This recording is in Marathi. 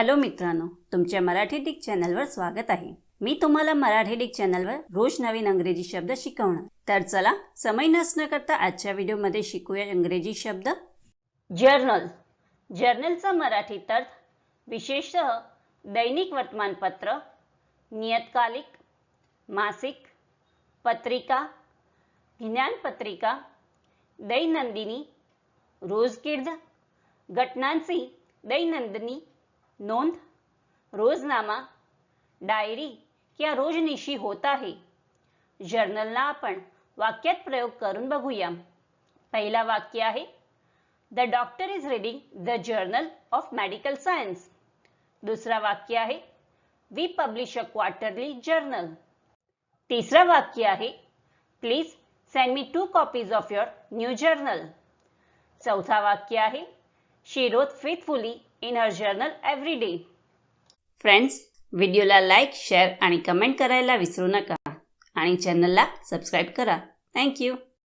हॅलो मित्रांनो तुमच्या मराठी डिक चॅनलवर स्वागत आहे. मी तुम्हाला मराठी डिक चॅनलवर रोज नवीन अंग्रेजी शब्द शिकवणार. तर चला समय नसणं करता आजच्या व्हिडिओमध्ये शिकूया इंग्रजी शब्द. जर्नल. जर्नलचा मराठीत अर्थ विशेषतः दैनिक वर्तमानपत्र नियतकालिक मासिक पत्रिका ज्ञानपत्रिका दैनंदिनी रोजकीर्द घटनांची दैनंदिनी नोंद रोजनामा डायरी किंवा रोजनिशी होत आहे. जर्नलला आपण वाक्यात प्रयोग करून बघूया पहिला वाक्य आहे the doctor is reading the journal of medical science दुसरा वाक्य आहे we publish a quarterly journal तिसरं वाक्य आहे please send me two copies of your new journal चौथा वाक्य आहे She wrote faithfully in her journal every day. Friends व्हिडिओला लाईक शेअर आणि कमेंट करायला विसरू नका. आणि चॅनलला सबस्क्राईब करा. थँक्यू